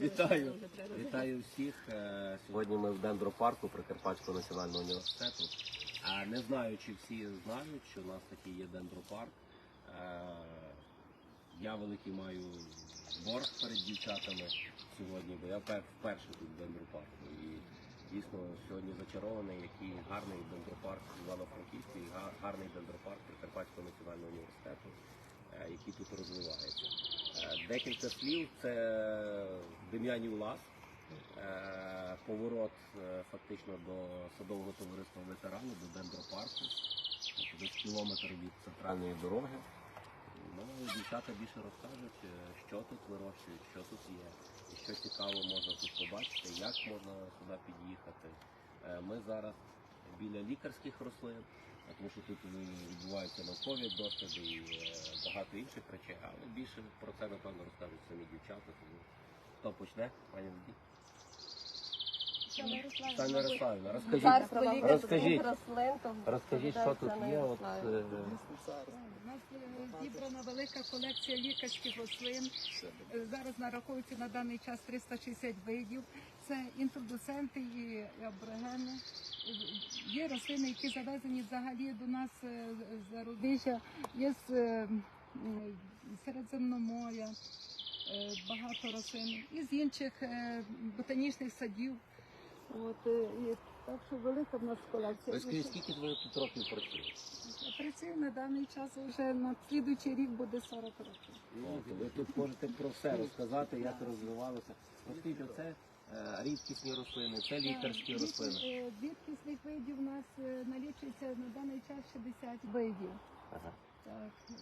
Вітаю, вітаю всіх. Е, Сьогодні ми в дендропарку Прикарпатського національного університету. А Не знаю, чи всі знають, що у нас такий є дендропарк. Е, Я великий маю борг перед дівчатами сьогодні, бо я вперше тут в дендропарку. І дійсно сьогодні зачарований, який гарний дендропарк Івано-Франківський, гарний дендропарк Прикарпатського національного університету, е, який тут розвивається. Е, Декілька слів. Це Дем'янів Лас, е, поворот е, фактично до садового товариства ветерану, до дендропарку, Тобто десь кілометр від центральної дороги. Ну, дівчата більше розкажуть, що тут вирощують, що тут є, і що цікаво можна тут побачити, як можна сюди під'їхати. Ми зараз біля лікарських рослин, тому що тут е, відбуваються наукові досліди і е, багато інших речей, але більше про це напевно розкажуть самі дівчата. Тому хто почне, пані Надій? Пані Ярославівна, розкажіть, Царство лікарських розкажіть, рослин, то розкажіть, що тут є. От, е, У нас е, зібрана велика колекція лікарських рослин. Е, Зараз нараховується на даний час 360 видів. Це інтродуценти і аборигени. Є рослини, які завезені взагалі до нас е, з зарубіжжя. Є з е, Середземноморя, е, багато рослин. І з інших ботанічних садів. От, і так що велика в нас колекція. Розкажіть, скільки ви тут років працюєте? Працюю на даний час вже на слідуючий рік буде 40 років. Ну, ви тут можете про все розказати, як розвивалося. Розкажіть, оце е, рідкісні рослини, це лікарські рослини. е, Рідкісних видів у нас е, налічується на даний час 60 видів. Ага. Так. е,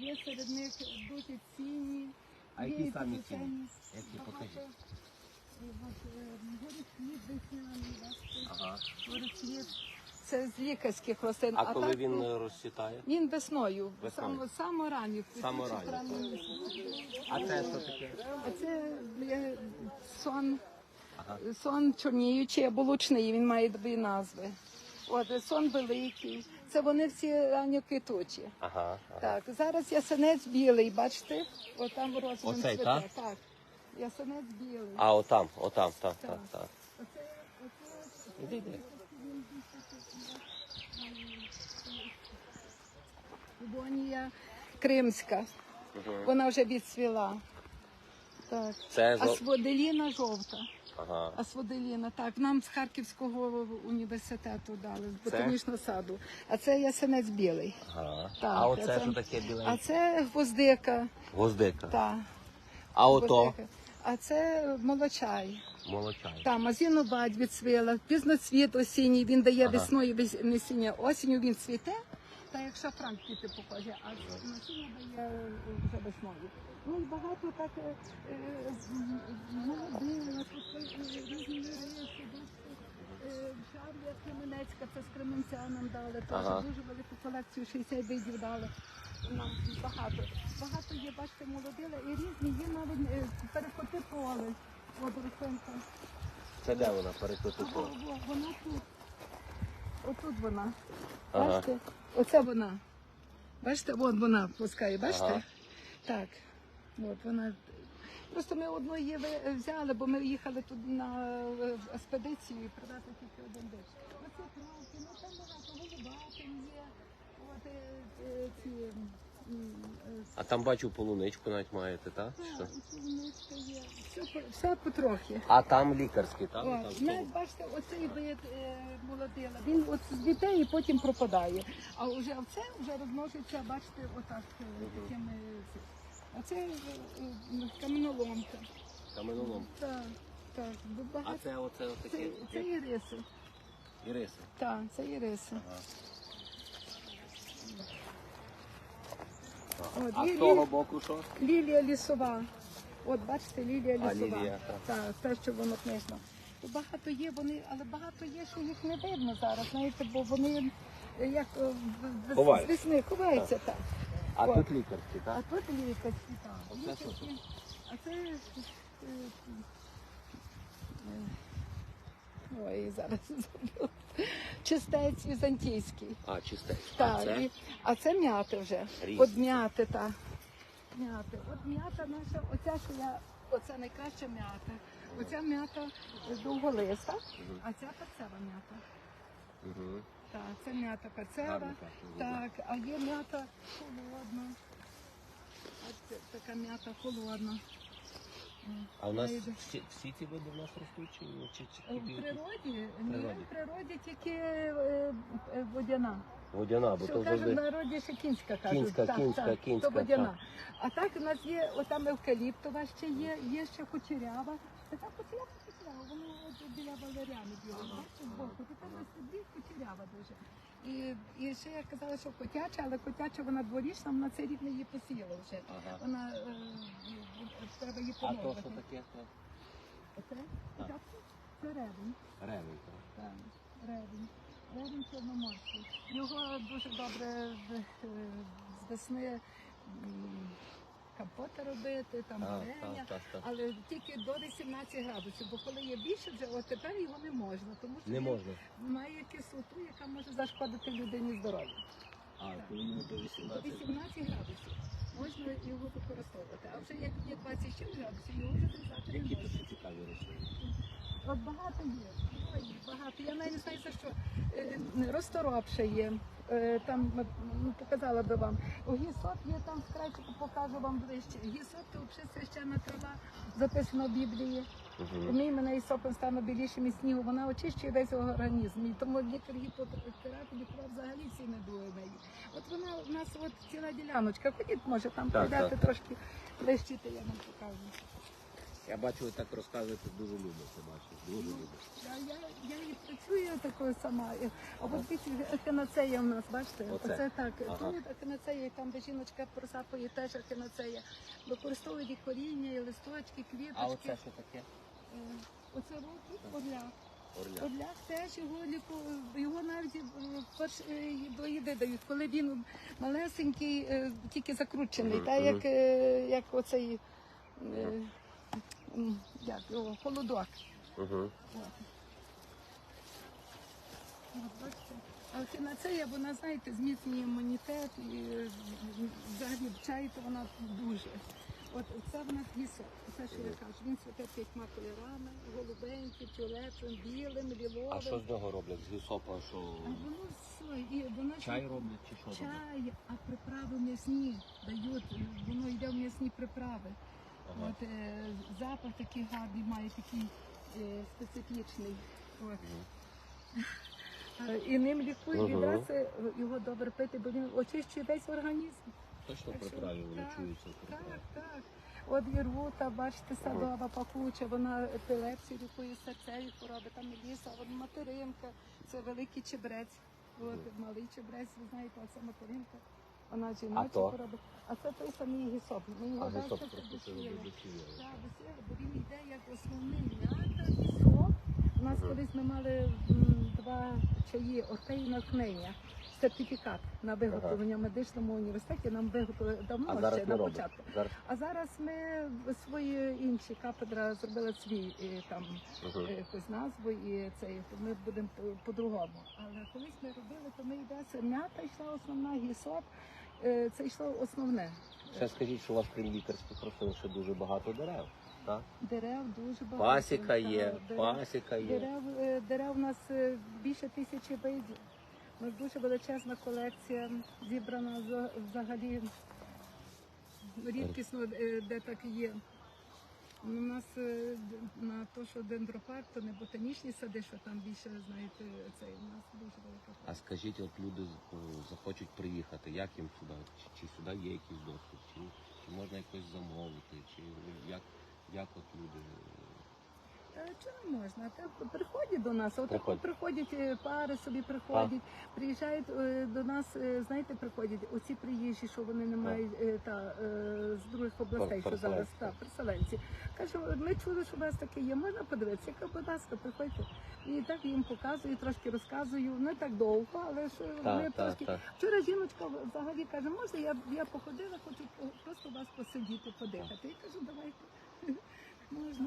Є серед них дуже цінні. А які самі цінні? Які покажіть? Е, от, е, Горохліб весняний, бачите, Ага. Це з лікарських рослин. А коли так, він е, е, розцвітає? він весною, Весною. само, само ранню. Само в ранню. травні місяці. А це що таке? А це е, сон, Ага. сон чорніючий або лучний, він має дві назви. От сон великий. Це вони всі ранньоквітучі. Ага. ага. Так, зараз ясенець білий, бачите? От там розмін Оцей, цвіте. так? Так. Ясенець білий. А отам, отам, так, Так. так, так. Оце, оце, Іди, іди. Бонія кримська. Вона вже відцвіла. Так. Це. Асводеліна жовта. Ага. Асводеліна, так, нам з Харківського університету дали, з Це? ботанічного саду. А це ясенець білий. ага. Так, а оце це- що таке А біленьке? це гвоздика. Гвоздика. Та, А ото гвоздика. А це молочай. молочай. Там азінобадь відцвіла, пізноцвіт осінній, він дає Ага. весною вес- насіння. Осінню він цвіте, та як шафран квіти похожі, а насіння дає е, вже весною. Ну і багато так е, е, е, різні Е, Шар'я Кременецька, це з Кременця нам дали, теж дуже велику колекцію, 60 видів дали. Нам багато. Багато є, бачите, молодила і різні, є навіть перекоти поле. От. Це де вона перекоту Во, во, Вона тут. Отут вона. Ага. Бачите? Оце вона. Бачите, от вона пускає, бачите? Ага. Так. От вона. Просто ми одну її взяли, бо ми їхали тут на е, експедицію і продати тільки один диш. Оце травки, ну там багато голубатин є. От е, е, ці. А там бачу полуничку навіть маєте, так? Так, Що? полуничка є. Все, все потрохи. А там лікарський, так? О, Там навіть бачите, оцей вид е, молодила. Він от цвіте і потім пропадає. А вже оце вже розмножиться, бачите, отак е, такими. А це е, е, каменоломка. Каменолом. Так, так. бо А Багато. це оце Це, це іриси. Іриси. Так, це іриси. Ага. От, А лі- з того лі- боку що? Лілія лісова. От бачите, лілія А, лісова. лілія, так. так, те, що воно книжно. Багато є, вони, але багато є, що їх не видно зараз, знаєте, бо вони е, як е, в- в- Ховаються. з весни ховаються так. А От. тут лікарський, А так? тут лікарські там. Оце що Лікарські. тут? А це. е, е, Ой, зараз забула. Чистець візантійський. А, чистий. Так, А це? і- а це м'яти вже. Різні. От м'яти, так. м'яти. От м'ята наша, оця, що я, оце найкраща м'ята. Оця м'ята довголиста, а ця перцева м'ята. Угу. Так, це м'ята перцева. Так, а є м'ята холодна. От така м'ята холодна. А у нас Найде. всі, всі ці види в нас ростуть чи, чи, чи В тільки природі, ні, природі. в природі тільки е, е, водяна. водяна, бо Що то кажуть, в завжди народі ще кінська кажуть. Кінська, так, кінська, так, кінська, То водяна. А так у нас є отам евкаліптова ще є, є ще кучерява. Така кучерява, кучерява, вона от біля валеріани білої, бачите, збоку. Така ось тоді кучерява дуже. І, і ще я казала, що котяча, але котяча вона дворічна, вона цей рік не її посіяла вже. Ага. Вона е, е, треба її А то що таке? То Оце? Так. Це ревень. ревень. так. Так, ревень. Ревень чорноморський. Його дуже добре з, е, з весни м, компоти робити, там варення. так, так, так. Але тільки до 18 градусів, бо коли є більше, вже от тепер його не можна, тому що Не він можна. має кислоту, яка може зашкодити людині здоров'ю. А, то іменно до До 18. 18 градусів можна його використовувати. А вже як є 27 градусів, його вже зрізати не Які можна. тут цікаві рослини? От багато є. Ой, багато. Я навіть не знаю за що. Е, Розтороб ще є. Е, Там е, ну, показала би вам. Гісоп є там в крайчику, покажу вам ближче. Гісоп це взагалі священна трава, записано в Біблії. Умій мене і сопом стану білішим і снігу. Вона очищує весь організм. І тому лікар гіпотерапії взагалі всі не дує неї. От вона у нас от ціла діляночка. Ходіть, може, там Так, прийдете так. трошки ближче, то я вам покажу. Я бачу, ви так розказуєте, дуже любите, бачу, дуже любите. Я, я, я і працюю такою сама. А от дивіться, ехінацея у нас, бачите? Оце? так. Ага. Тут ехінацея, і там, де жіночка просапує, теж ехінацея. Використовують і коріння, і листочки, квіточки. А оце що таке? Е, Оце от орляк. Орля. Орляк теж його ліку, його навіть е, перш е, до їди дають, коли він малесенький, е, тільки закручений, Мгм, та як, е, як оцей е, як його, холодок. Угу. От, бачите. А от на це вона, знаєте, зміцнює імунітет і е, взагалі вчається вона дуже. От це в нас гісок. Це що я кажу. Він цвіте п'ятьма кольорами, голубеньким, фіолетовим, білим, ліловим. А що з нього роблять? З гісопа, що А воно все, і воно чай роблять чи що роблять? чай, а приправи м'ясні дають, воно йде в м'ясні приправи. Ага. От е, запах такий гарний, має такий е, специфічний. От. Е, І ним лікує Мгм. відразу е, його добре пити, бо він очищує весь організм. Точно Так що, приправі вони так, чуються Так, так. От є рвута, бачите, садова пахуча, вона епілепсію лікує серцеві хвороби, там меліса, от материнка, це великий чебрець. От малий чебрець, ви знаєте, оце материнка. Вона жіночі то? хвороби. А це той самий гісоп. Ми його А гісоп бачите, просто це посіяли. робить досвідчення. Так, досіяли, бо він йде як основний м'ята, гісоп. У нас колись ми мали м, два чаї орхей і натхнення. Сертифікат на виготовлення в медичному університеті нам виготовили давно А ще зараз на роблять. початку. Зараз. А зараз ми в свої інші кафедра зробили свій е, там Угу. е, якусь назву і це ми будемо по- по-другому. Але колись ми робили, то ми йде м'ята йшла основна, гісоп. Е, Це йшло основне. Ще скажіть, що у вас крім лікарських просили ще дуже багато дерев. Так? Дерев дуже багато. Пасіка є, дерев- пасіка є. Дерев, е, дерев у нас е, більше тисячі видів. У нас дуже величезна колекція зібрана взагалі рідкісно, де так є. У нас е, на те, що дендропарк, то не ботанічні сади, що там більше, знаєте, цей у нас дуже велика А скажіть, от люди захочуть приїхати, як їм сюди? Чи, чи сюди є якийсь доступ, чи, чи можна якось замовити, чи як, як от люди. Е, Чому можна? Приходять до нас, отак Приходять. приходять е, пари собі приходять, приїжджають е, до нас, знаєте, приходять оці приїжджі, що вони не мають та, з других областей, що зараз та, переселенці. Кажу, ми чули, що у вас таке є, можна подивитися? Я кажу, будь ласка, приходьте. І так їм показую, трошки розказую, не так довго, але ж так, трошки. так. Вчора жіночка взагалі каже, можна я, я походила, хочу просто у вас посидіти, подихати. Я кажу, давайте. Можна.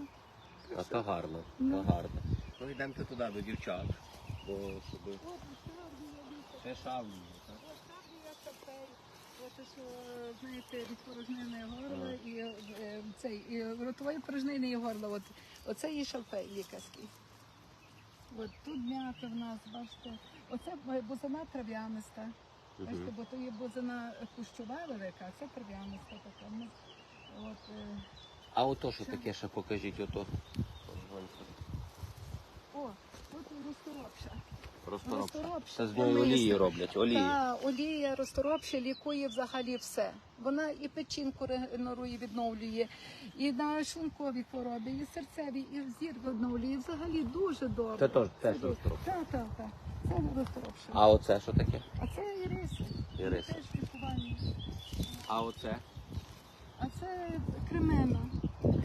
А що- то гарно, то Ну. гарно. Ну йдемте туди до дівчат, бо щоб віка. шавні. Так? Що, знаєте, від порожнини горло і е, цей і ротової порожнини і горло. От оце є шалфей лікарський. От тут м'ята в нас, бачите, оце е, бузина трав'яниста. Бачите, бо то є бузина кущова велика, а це трав'яниста така. От, е, А ото що таке ще покажіть, ото. о, тут розторопша. Розторопша. Розторопша. Це з нього олії роблять, олії. Та олія розторопша лікує взагалі все. Вона і печінку регенерує, відновлює, і на шлункові хвороби, і серцеві, і зір відновлює. Взагалі дуже добре. Це теж- теж розторопша. Так, так, так. Це розторопша. А оце що таке? А це іриси. Іриси. Теж лікування. А оце? А це кремена.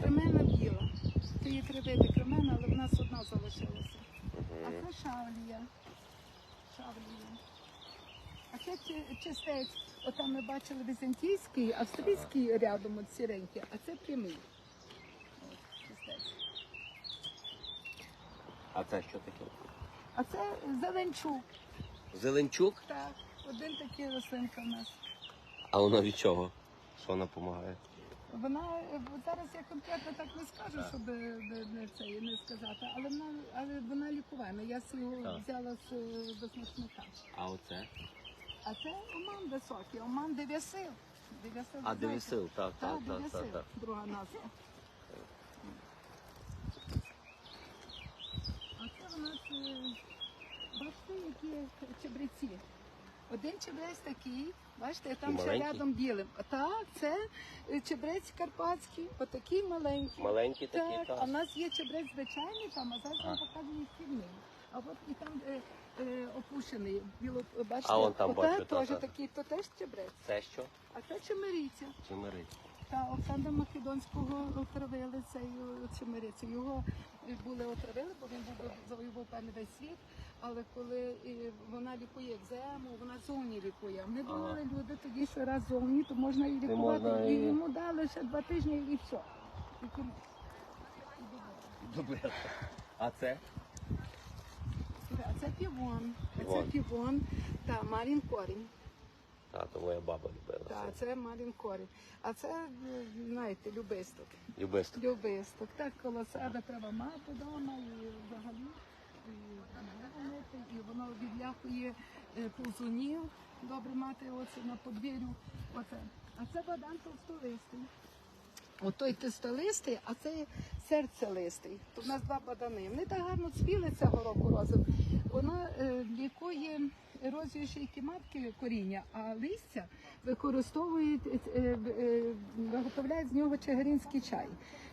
Кремена біла. Це є три види кремена, але в нас одна залишилася. А це шавлія. Шавлія. А це чистець. Отам ми бачили візантійський, австрійський рядом от сіренький, а це прямий. А це що таке? А це зеленчук. Зеленчук? Так, один такий рослинка в нас. А воно від чого? Що вона допомагає? Вона е, зараз я конкретно так не скажу, щоб е, не, не це не сказати, але вона але вона лікувальна. Я його взяла з е, до смачника. А оце? А це оман високий, оман дев'ясил. Дев'ясил, А девісил, так, Так, так, так, так, друга назва. А це в нас, бачите, які чебреці. Один чебрець такий, бачите, там ще рядом білим. Так, це е, чебрець карпатський, отакий маленький. Маленький такий, Так, так. а в нас є чебрець звичайний, там, а зараз А. вам показує стільний. А от і там е, е, опушений, біло, бачите, А он там оте бачу, та, теж та. такий, то теж чебрець. Це що? А це чемериця. Чимирить. Та Олександра Македонського отравили цею чемерицю. Його е, були отравили, бо він був завоював певний весь світ. Але коли вона лікує екзему, вона зовні лікує. Ми думали люди тоді, що раз зовні, то можна і лікувати. можна І і- йому дали ще два тижні і все. І Добре. А це? А це півон. А це Півон. та Марін корінь. А, то моя баба любила. Так, це Марін корінь. А це, е, знаєте, любисток. Любисток. Любисток. Так коло себе треба мати вдома і взагалі і, воно відлякує е, повзунів. Добре мати оце на подвір'ю. А це бадан товстолистий. Отой тестолистий, а це серцелистий. Тут у нас два бадани. Вони так гарно цвіли цього року розум. Вона е, лікує ерозію шийки матки коріння, а листя використовують, е, е, виготовляють з нього чигиринський чай.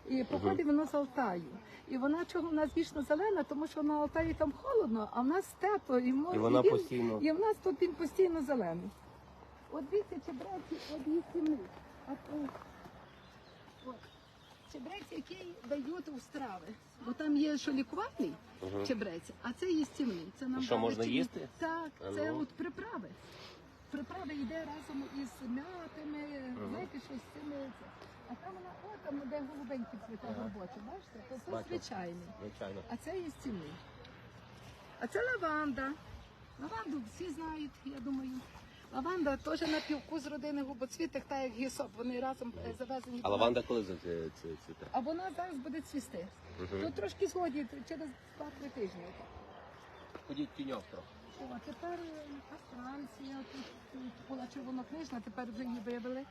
І походить воно з Алтаю. І вона чого в нас вічно зелена, тому що на Алтаї там холодно, а в нас тепло. І, мо- І вона він- постійно- І в нас тут він постійно зелений. От дивіться, чебреці, от їх сім'ї. Чебрець, який дають у страви. Бо там є що лікувальний чебрець, а це їстівний. Це нам що, можна чим- їсти? Так, це ну. от приправи. Приправи йде разом із м'ятами, знаєте, що з цими. А там вона, о, там де голубенькі цвіта робочі, бачите? То це Бачу. звичайний. Звичайно. А це їстівний. А це лаванда. Лаванду всі знають, я думаю. Лаванда теж на півку з родини губоцвітих, так як гісоп. Вони разом е, завезені. А лаванда коли це- цвіте? а вона зараз буде цвісти. Тут трошки згодні, через 2-3 тижні. Ходіть тіньок трохи. О, тепер е, Франція, тут, тут була червонокнижна, тепер вже її вивели.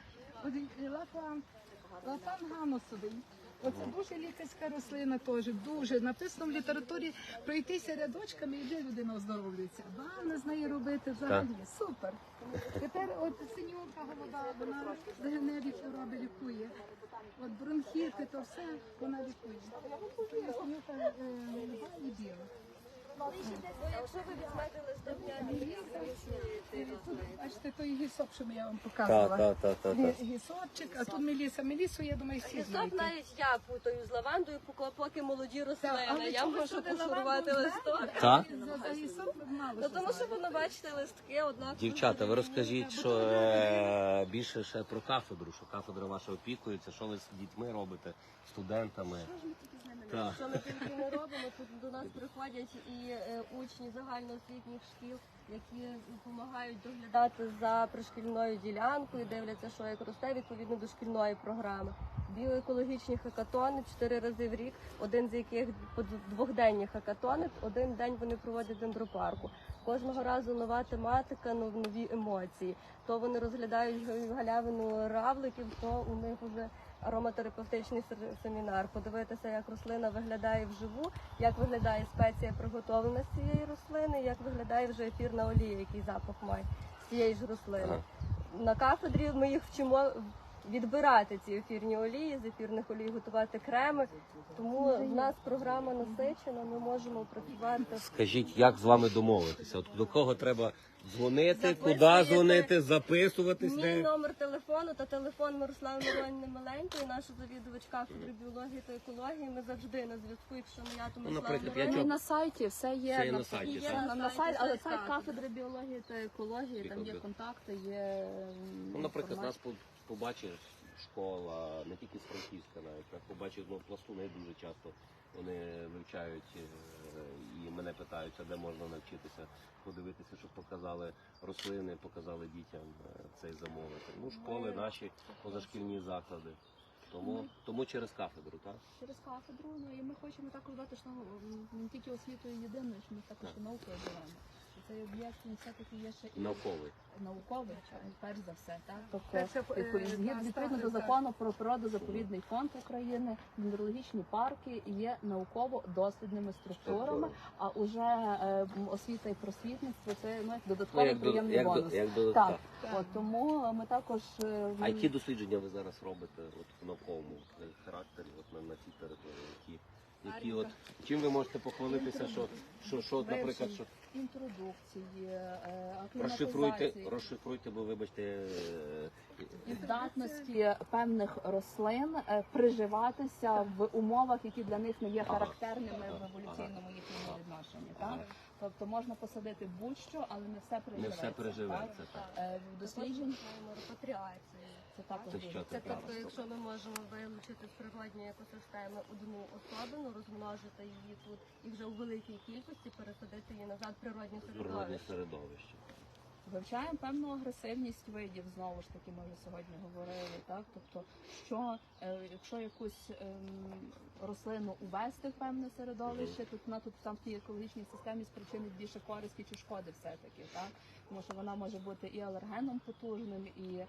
От, е, Лафан, лафан ганусовий. Оце дуже лікарська рослина теж, дуже. Написано в літературі пройтися рядочками і вже людина оздоровлюється. Ванна з неї робити взагалі. Супер. Тепер от синюка голова, вона загеневі хвороби лікує. От бронхіти, то все вона лікує. Синюка е, голова і біла. Якщо ви візьмете листовня, Тут, Бачите, той гісоп, що я вам показувала. Гісопчик, а тут Меліса. Мелісу, я думаю, всі знаєте. навіть я путаю з лавандою, поки- поки молоді рослини. Я можу пошурувати листок. Так? За, за гісоп мало Ну що тому що воно бачите листки однакові. Дівчата, ви розкажіть, що е, більше ще про кафедру, що кафедра ваша опікується, що ви з дітьми робите, студентами. Так. Що ми тільки не робимо, тут до нас приходять і е, учні загальноосвітніх шкіл, які допомагають доглядати за пришкільною ділянкою, дивляться, що як росте відповідно до шкільної програми. Біоекологічні хакатони чотири рази в рік, один з яких двохденні хакатони, один день вони проводять в дендропарку. Кожного разу нова тематика, нові емоції. То вони розглядають галявину равликів, то у них вже ароматерапевтичний семінар. Подивитися, як рослина виглядає вживу, як виглядає спеція приготовлена з цієї рослини, як виглядає вже ефірна олія, який запах має з цієї ж рослини. На кафедрі ми їх вчимо відбирати ці ефірні олії, з ефірних олій готувати креми. Тому в нас програма насичена. Ми можемо працювати Скажіть, як з вами домовитися? От до кого треба дзвонити, Записуєте. куди дзвонити, записуватись? Мій де? номер телефону та телефон Мирослава Миронівни Маленької, наша завідувач кафедри біології та екології. Ми завжди на зв'язку, якщо не я, то Мирослава наприклад, я Миронівна. чого- на сайті все є, Все є на сайті, Є так? на на, сайті, сайт, але сайт кафедри біології та екології, там є контакти, є Ну, наприклад, нас по- побачиш школа, не тільки з Франківська навіть, як побачиш, ну, пластуни дуже часто вони вивчають е, і мене питають, а де можна навчитися подивитися, щоб показали рослини, показали дітям е, цей замовити. Ну, школи наші, позашкільні заклади. Тому, тому через кафедру, так? через кафедру. Ну і ми хочемо також дати, що не тільки освітою єдиною, що ми також і наукою живемо. Цей об'єкт він все-таки є ще і Науковий. науковий, перш за все, так? Тобто, е, відповідно, ставлю, до так. закону про природозаповідний фонд України, мінералогічні парки є науково-дослідними структурами, а уже е, м, освіта і просвітництво це ну, як Ну, додатковий як, до, приємний як, до, бонус. як до, Так, так. от тому ми також е, А які дослідження ви зараз робите от, в науковому характері от, на, на цій території? Які, які от, чим ви можете похвалитися, що, що, що от, наприклад, що інтродукції, е, розшифруйте, розшифруйте, бо вибачте, е, здатності певних рослин е, приживатися в умовах, які для них не є Ага. характерними в еволюційному їхньому Ага. відношенні. Ага. Так? Тобто можна посадити будь-що, але не все не все переживеться. так? Так. Е, досліджень Маємо репатріацію. Це також Це що Це таке? тобто, якщо ми можемо вилучити з природньої екосистеми одну особину, розмножити її тут і вже у великій кількості пересадити її назад в природне Природне середовище. Вивчаємо певну агресивність видів, знову ж таки, ми вже сьогодні говорили. Так? Тобто, що е, якщо якусь ем, рослину увести в певне середовище, то вона тут там в тій екологічній системі спричинить більше користі чи шкоди все-таки. Так? Тому що вона може бути і алергеном потужним, і, е,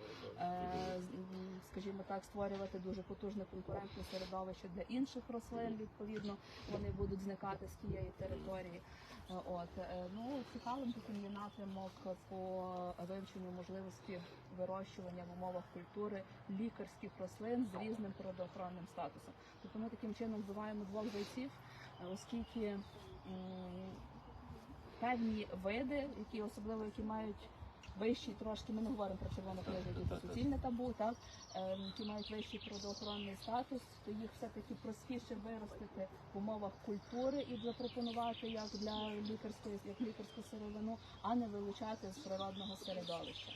скажімо так, створювати дуже потужне конкурентне середовище для інших рослин. Відповідно, вони будуть зникати з тієї території. От е, ну цікавим таким є напрямок по вивченню можливості вирощування в умовах культури лікарських рослин з різним природоохоронним статусом. Тобто ми таким чином вбиваємо двох зайців, е, оскільки м, певні види, які особливо які мають вищий трошки, ми не говоримо про червону книгу, які це суцільне табу, так е, які мають вищий природоохоронний статус, то їх все-таки простіше виростити в умовах культури і запропонувати як для лікарської, як лікарську сировину, а не вилучати з природного середовища.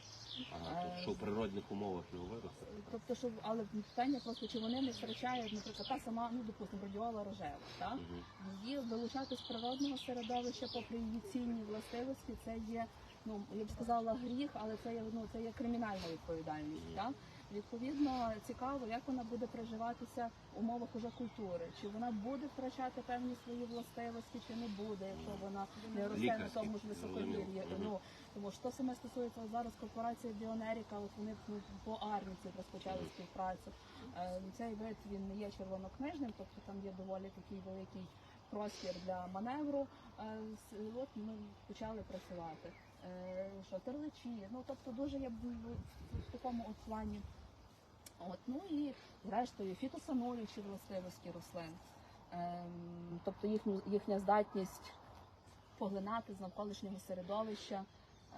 Ага, то що в природних умовах його виросте? Тобто, що але питання просто чи вони не втрачають, наприклад, та сама, ну допустимо, радіола рожева, так Мгм. її вилучати з природного середовища, попри її цінні властивості, це є, ну я б сказала, гріх, але це є ну це є кримінальна відповідальність. Так відповідно цікаво, як вона буде приживатися в умовах уже культури, чи вона буде втрачати певні свої властивості, чи не буде, якщо вона не росте на тому ж. Мгм. Ну тому що саме стосується зараз корпорація Біонеріка, от вони ну, по арміці розпочали співпрацю. Е, Цей вид він не є червонокнижним, тобто там є доволі такий великий простір для маневру. Е, От ми почали працювати. Е, Що терличі, ну тобто дуже я в- такому от плані. От ну і зрештою фітосануючі властивості рослин, Ем, тобто їхню їхня здатність поглинати з навколишнього середовища.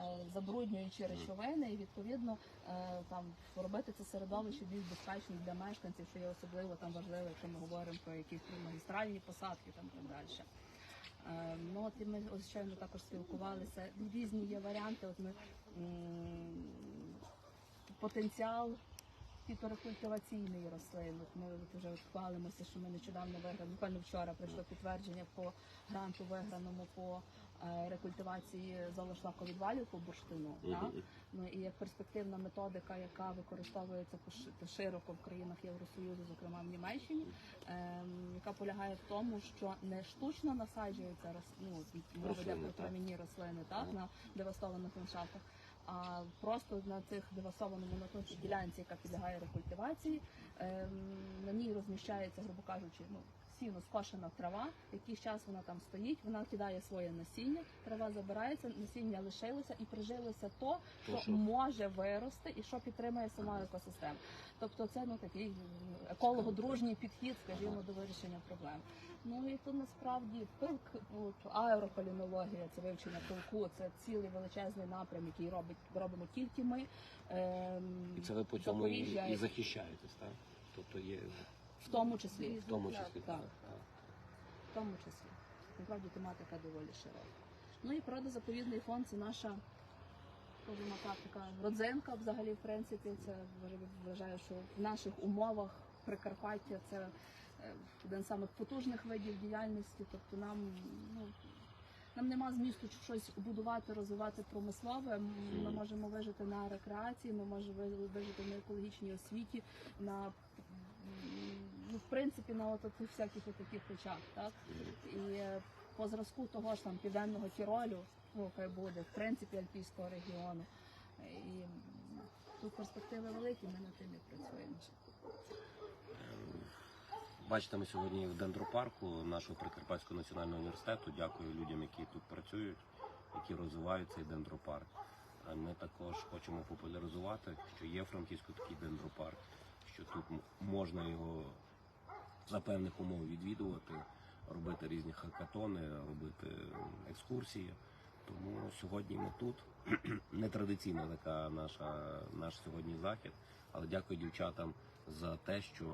е, Забруднюючи речовини, і відповідно е, там робити це середовище більш безпечним для мешканців, що є особливо там важливо, якщо ми говоримо про якісь магістральні посадки там так далі. Е, Ну ми ось щойно також спілкувалися. Різні є варіанти. От ми потенціал фіторекультиваційної рослин. От ми от вже хвалимося, що ми нещодавно виграли, буквально вчора прийшло підтвердження по гранту виграному по рекультивації золошлаковідвалів по бурштину. Так? Ну і як перспективна методика, яка використовується широко в країнах Євросоюзу, зокрема в Німеччині, ем, яка полягає в тому, що не штучно насаджується ну, мова Рослини, про так. трав'яні рослини, так на девастованих ландшафтах. А просто на цих девастованому на ділянці, яка підлягає рекультивації, ем, на ній розміщається, грубо кажучи, ну сіно скошена трава. Якийсь час вона там стоїть, вона кидає своє насіння, трава забирається, насіння лишилося і прижилося то, що що? може вирости і що підтримує сама екосистема. Тобто це ну такий еколого-дружній підхід, скажімо, до вирішення проблем. Ну і тут насправді пилк, от, аерополінологія, це вивчення пилку, це цілий величезний напрям, який робить робимо тільки ми. Ем, І це ви по цьому і, і захищаєтесь, так? Тобто є в тому числі. в тому числі. Так. в тому числі. Насправді тематика доволі широка. Ну і природозаповідний фонд це наша скажімо так, така родзинка взагалі, в принципі, це вважаю- що в наших умовах Прикарпаття це е, один з самих потужних видів діяльності. Тобто нам ну, нам нема змісту щось будувати, розвивати промислове. Ми можемо вижити на рекреації, ми можемо вижити на екологічній освіті, на в принципі на от всяких таких речах, так і по зразку того ж там південного Тіролю, ну хай буде, в принципі, альпійського регіону. І тут перспективи великі, ми над тим і працюємо. Бачите, ми сьогодні в дендропарку нашого Прикарпатського національного університету. Дякую людям, які тут працюють, які розвивають цей дендропарк. Ми також хочемо популяризувати, що є в Франківську такий дендропарк, що тут можна його за певних умов відвідувати, робити різні хакатони, робити екскурсії. Тому сьогодні ми тут. Нетрадиційна така наша наш сьогодні захід. Але дякую дівчатам за те, що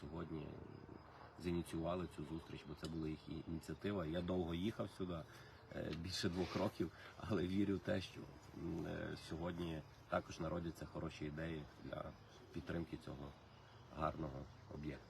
сьогодні зініціювали цю зустріч, бо це була їх ініціатива. Я довго їхав сюди, е, більше двох років, але вірю в те, що е, сьогодні також народяться хороші ідеї для підтримки цього гарного об'єкту.